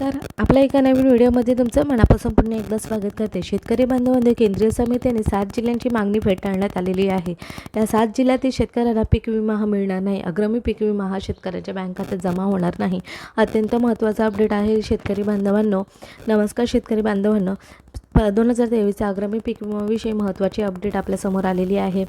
तर आपल्या एका नवीन व्हिडिओमध्ये तुमचं मनापासून पुन्हा एकदा स्वागत करते. शेतकरी बांधवांमध्ये केंद्रीय समितीने सात जिल्ह्यांची मागणी फेटाळण्यात आलेली आहे. या सात जिल्ह्यातील शेतकऱ्यांना पीक विमा हा मिळणार नाही. अग्रमी पीक विमा हा शेतकऱ्यांच्या बँक खात्यात जमा होणार नाही. अत्यंत महत्त्वाचा अपडेट आहे शेतकरी बांधवांनो. नमस्कार शेतकरी बांधवांनो. दोन हजार तेवीसचा अग्रमी पीक विषयी महत्त्वाची अपडेट आपल्यासमोर आलेली आहे.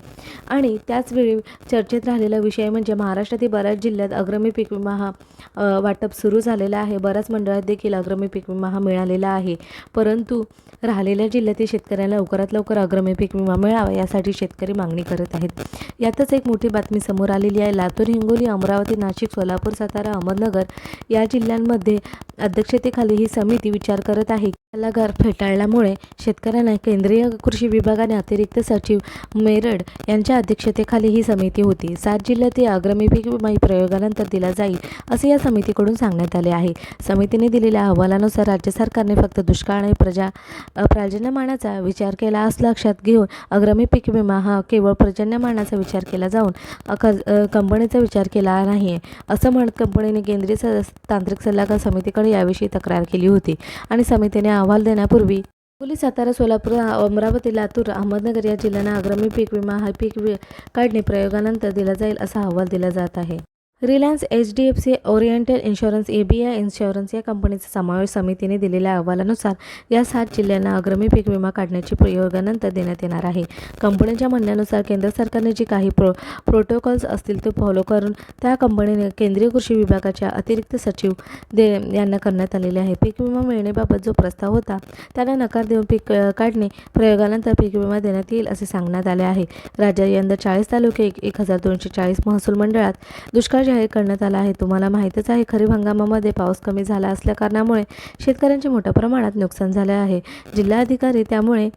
आणि त्याचवेळी चर्चेत राहिलेला विषय म्हणजे महाराष्ट्रातील बऱ्याच जिल्ह्यात अग्रमी पीक विमा हा वाटप सुरू झालेला आहे. बऱ्याच मंडळात देखील अग्रमी पीक विमा हा मिळालेला आहे. परंतु राहिलेल्या जिल्ह्यातील शेतकऱ्यांना लवकरात लवकर अग्रमी पीक विमा मिळावा यासाठी शेतकरी मागणी करत आहेत. यातच एक मोठी बातमी समोर आलेली आहे. लातूर हिंगोली अमरावती नाशिक सोलापूर सातारा अहमदनगर या जिल्ह्यांमध्ये अध्यक्षतेखाली ही समिती विचार करत आहे. त्याला घर फेटाळल्यामुळे शेतकऱ्यांना केंद्रीय कृषी विभागाने अतिरिक्त सचिव मेरड यांच्या अध्यक्षतेखाली ही समिती होती. सात जिल्ह्यातील अग्रमी पीक विमा ही प्रयोगानंतर दिला जाईल असे या समितीकडून सांगण्यात आले आहे. समितीने दिलेल्या अहवालानुसार राज्य सरकारने फक्त दुष्काळ आणि प्रजा प्राजन्यमानाचा पर्जन्यमानाचा विचार केला अस लक्षात घेऊन अग्रमी पीक विमा हा केवळ पर्जन्यमानाचा विचार केला जाऊन कंपनीचा विचार केला नाही असं म्हणत कंपनीने केंद्रीय तांत्रिक सल्लागार समितीकडे याविषयी तक्रार केली होती आणि समितीने अहवाल देण्यापूर्वी हिंगोली सातारा सोलापूर अमरावती लातूर अहमदनगर या जिल्ह्यांना अग्रमी पीक विमा हा पीक वि काढणे प्रयोगानंतर दिला जाईल असा अहवाल दिला जात आहे. Reliance H D F C Oriental insurance A B I insurance या कंपनीचा समावेश समितीने दिलेल्या अहवालानुसार या सात जिल्ह्यांना अग्रमी पीक विमा काढण्याची प्रयोगानंतर देण्यात येणार आहे. कंपनीच्या म्हणण्यानुसार केंद्र सरकारने जी काही प्रो प्रोटोकॉल्स असतील ते फॉलो करून त्या कंपनीने केंद्रीय कृषी विभागाच्या अतिरिक्त सचिव दे यांना करण्यात आलेले आहे. पीक विमा मिळण्याबाबत जो प्रस्ताव होता त्याला नकार देऊन पीक काढणे प्रयोगानंतर पीक विमा देण्यात येईल असे सांगण्यात आले आहे. राज्यात यंदा चाळीस तालुके एक एक हजार दोनशे चाळीस महसूल मंडळात दुष्काळ जाहीर करण्यात आला आहे. तुम्हाला माहीतच आहे खरीप हंगामामध्ये पाऊस कमी झाला असल्या कारणामुळे शेतकऱ्यांचे मोठ्या प्रमाणात नुकसान झाले आहे. जिल्हाधिकारी त्यामुळे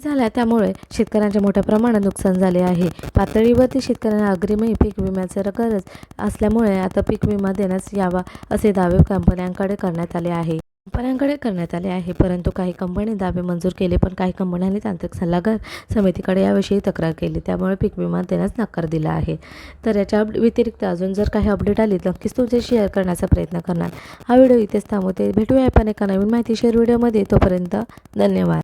झाल्या त्यामुळे शेतकऱ्यांचे मोठ्या प्रमाणात नुकसान झाले आहे. पातळीवरती शेतकऱ्यांना अग्रिमही पीक विम्याचा गरज असल्यामुळे आता पीक विमा देण्यास यावा असे दावे कंपन्यांकडे करण्यात आले आहे. कंपन्यांकडे करण्यात आले आहे. परंतु काही कंपनी दावे मंजूर केले पण काही कंपन्यांनी तांत्रिक सल्लागार समितीकडे याविषयी तक्रार केली. त्यामुळे पीक विमा देण्यास नकार दिला आहे. तर याच्या अप- व्यतिरिक्त अजून जर काही अपडेट आली तर नक्कीच तुमचे शेअर करण्याचा प्रयत्न करणार. हा व्हिडिओ इथेच थांबवते. भेटूया आपण एका नवीन माहितीशीर व्हिडिओमध्ये. तोपर्यंत धन्यवाद.